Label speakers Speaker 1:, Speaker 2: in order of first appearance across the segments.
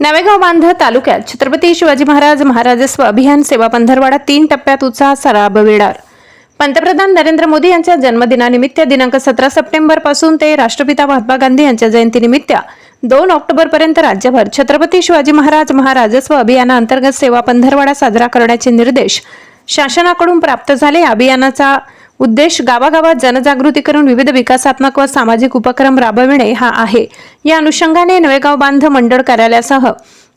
Speaker 1: नवेगाव बांध तालुक्यात छत्रपती शिवाजी महाराज महाराजस्व अभियान सेवा पंधरवाडा तीन टप्प्यात उत्साहात राबविणार पंतप्रधान नरेंद्र मोदी यांच्या जन्मदिनानिमित्त दिनांक सतरा सप्टेंबरपासून ते राष्ट्रपिता महात्मा गांधी यांच्या जयंतीनिमित्त दोन ऑक्टोबर पर्यंत राज्यभर छत्रपती शिवाजी महाराज महाराजस्व अभियानाअंतर्गत सेवा पंधरवाडा साजरा करण्याचे निर्देश शासनाकडून प्राप्त झाले. अभियानाचा उद्देश गावागावात जनजागृती करून विविध विकासात्मक व सामाजिक उपक्रम राबविणे हा आहे. या अनुषंगाने नवेगाव बांध मंडळ कार्यालयासह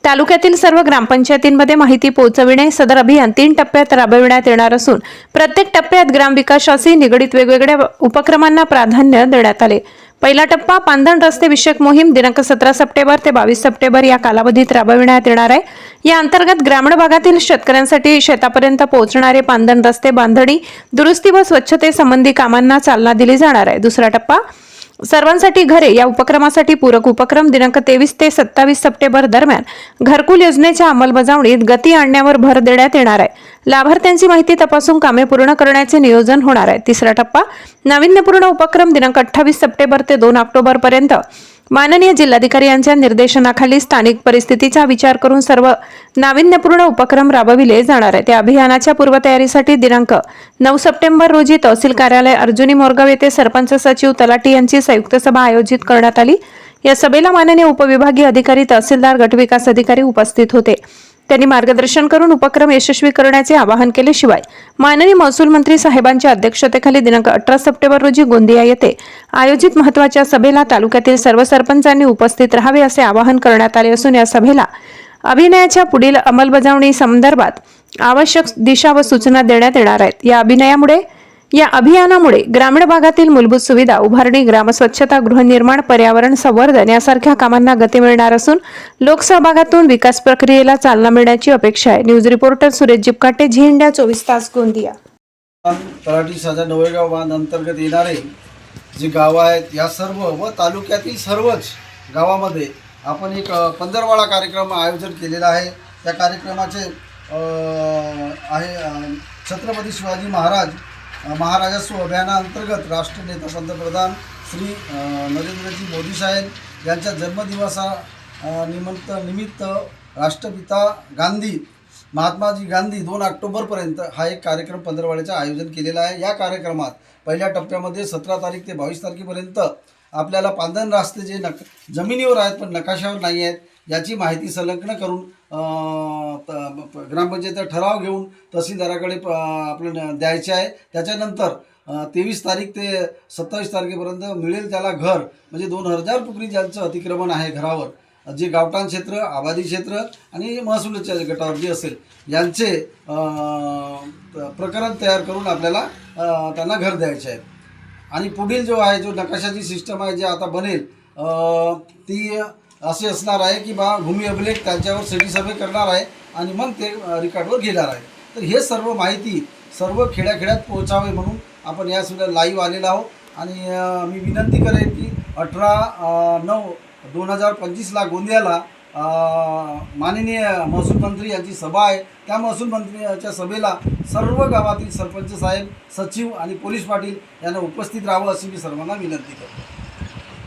Speaker 1: तालुक्यातील सर्व ग्रामपंचायतींमध्ये माहिती पोहोचविणे सदर अभियान तीन टप्प्यात राबविण्यात येणार असून प्रत्येक टप्प्यात ग्रामविकासाशी निगडीत वेगवेगळ्या उपक्रमांना प्राधान्य देण्यात आले. पहिला टप्पा पांधण रस्ते विषयक मोहीम दिनांक सतरा सप्टेंबर ते बावीस सप्टेंबर या कालावधीत राबविण्यात येणार आहे. या अंतर्गत ग्रामीण भागातील शेतकऱ्यांसाठी शेतापर्यंत पोहोचणारे पांधण रस्ते बांधणी दुरुस्ती व स्वच्छतेसंबंधी कामांना चालना दिली जाणार आहे. दुसरा टप्पा सर्वांसाठी घरे या उपक्रमासाठी पूरक उपक्रम दिनांक तेवीस ते सत्तावीस सप्टेंबर दरम्यान घरकुल योजनेच्या अंमलबजावणीत गती आणण्यावर भर देण्यात येणार आहे. लाभार्थ्यांची माहिती तपासून कामे पूर्ण करण्याचे नियोजन होणार आहे. तिसरा टप्पा नाविन्यपूर्ण उपक्रम दिनांक अठ्ठावीस सप्टेंबर ते दोन ऑक्टोबर पर्यंत माननीय जिल्हाधिकारी यांच्या निर्देशनाखाली स्थानिक परिस्थितीचा विचार करून सर्व नाविन्यपूर्ण उपक्रम राबविले जाणार आहे त्या अभियानाच्या पूर्वतयारीसाठी दिनांक नऊ सप्टेंबर रोजी तहसील कार्यालय अर्जुनी मोरगाव येथे सरपंच सचिव तलाटी यांची संयुक्त सभा आयोजित करण्यात आली. या सभेला माननीय उपविभागीय अधिकारी तहसीलदार गटविकास अधिकारी उपस्थित होते. त्यांनी मार्गदर्शन करून उपक्रम यशस्वी करण्याचे आवाहन केले शिवाय माननीय महसूल मंत्री साहेबांच्या अध्यक्षतेखाली दिनांक अठरा सप्टेंबर रोजी गोंदिया येथे आयोजित महत्त्वाच्या सभेला तालुक्यातील सर्व सरपंचांनी उपस्थित राहावे असे आवाहन करण्यात आले असून या सभेला अभिनयाच्या पुढील अंमलबजावणी संदर्भात आवश्यक दिशा व सूचना देण्यात येणार आहेत. या अभिनयामुळे या अभियानामुळे ग्रामीण भागातील मूलभूत सुविधा उभारणी ग्रामस्वच्छता गृहनिर्माण पर्यावरण संवर्धन यासारख्या कामांना गती मिळणार असून लोकसहभागातून विकास प्रक्रियेला चालना मिळण्याची अपेक्षा आहे. News reporter Suresh Jipkate Zee India चोवीस तास गोंदिया.
Speaker 2: तलाठी साजा नवेगाव बांध अंतर्गत येणारे जी गावं आहेत या सर्व व तालुक्यातील सर्वच गावामध्ये आपण एक पंधरवाडा कार्यक्रम आयोजन केलेला आहे. त्या कार्यक्रमाचे आहे छत्रपती शिवाजी महाराज महाराजस्व अभियानाअंतर्गत राष्ट्रनेता पंतप्रधान श्री नरेंद्रजी मोदी साहेब यांच्या जन्मदिवसा निमंत निमित्त निमित्त राष्ट्रपिता गांधी महात्माजी गांधी दोन ऑक्टोबरपर्यंत हा एक कार्यक्रम पंधरवाड्याचं आयोजन केलेला आहे. या कार्यक्रमात पहिल्या टप्प्यामध्ये सतरा तारीख ते बावीस तारखेपर्यंत आपल्याला पांधन रास्ते जे नक जमिनीवर आहेत पण नकाशावर नाही आहेत याची माहिती संलग्न करून त- ग्रामपंचायत ठराव घेऊन तहसीलदाराकडे प- आपलं न- द्यायचे आहे. त्याच्यानंतर तेवीस तारीख ते सत्तावीस तारखेपर्यंत मिळेल त्याला घर. म्हणजे दोन हजार पुकरी ज्यांचं अतिक्रमण आहे घरावर जे गावठाण क्षेत्र आबादी क्षेत्र आणि महसूलच्या गटावर जे असेल यांचे प्रकरण तयार करून आपल्याला त्यांना घर द्यायचे आहे आणि पुढील जो आहे जो नकाशाची सिस्टम आहे जे आता बनेल ती असे असणार आहे की बा भूमी अभिलेख त्यांच्यावर सिटी सर्वे करणार आहे आणि मग ते रिकॉर्डवर रेकॉर्डवर घेणार आहे. तर हे सर्व माहिती सर्व खेड्याखेड्यात पोहोचावे म्हणून आपण यासुद्धा लाईव्ह आलेलो आहोत. आणि मी विनंती करेन की अठरा नऊ दोन हजार पंचवीसला गोंदियाला माननीय महसूल मंत्री यांची सभा आहे. त्या महसूल मंत्र्याच्या सभेला सर्व गावातील सरपंच साहेब सचिव आणि पोलीस पाटील यांना उपस्थित राहावं अशी मी सर्वांना विनंती करतो.